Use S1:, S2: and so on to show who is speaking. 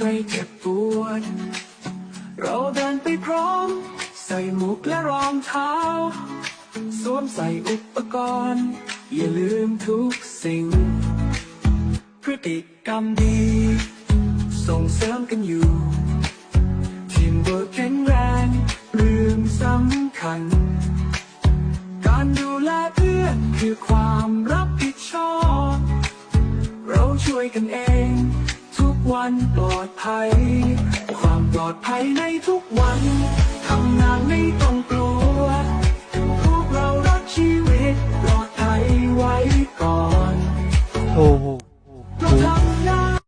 S1: ใครเจ็บปวด เราเดินไปพร้อม ใส่หมวกและรองเท้า สวมใส่อุปกรณ์ อย่าลืมทุกสิ่ง พฤติกรรมดี ส่งเสริมกันอยู่ ทีมเวิร์กแข็งแรงเรื่องสำคัญ การดูแลเพื่อนคือความรับผิดชอบ เราช่วยกันเอง วันปลอดภัย ความปลอดภัยในทุกวันทำงานไม่ต้องกลัว พวกเรารักชีวิตปลอดภัยไว้ก่อน
S2: โอ้โห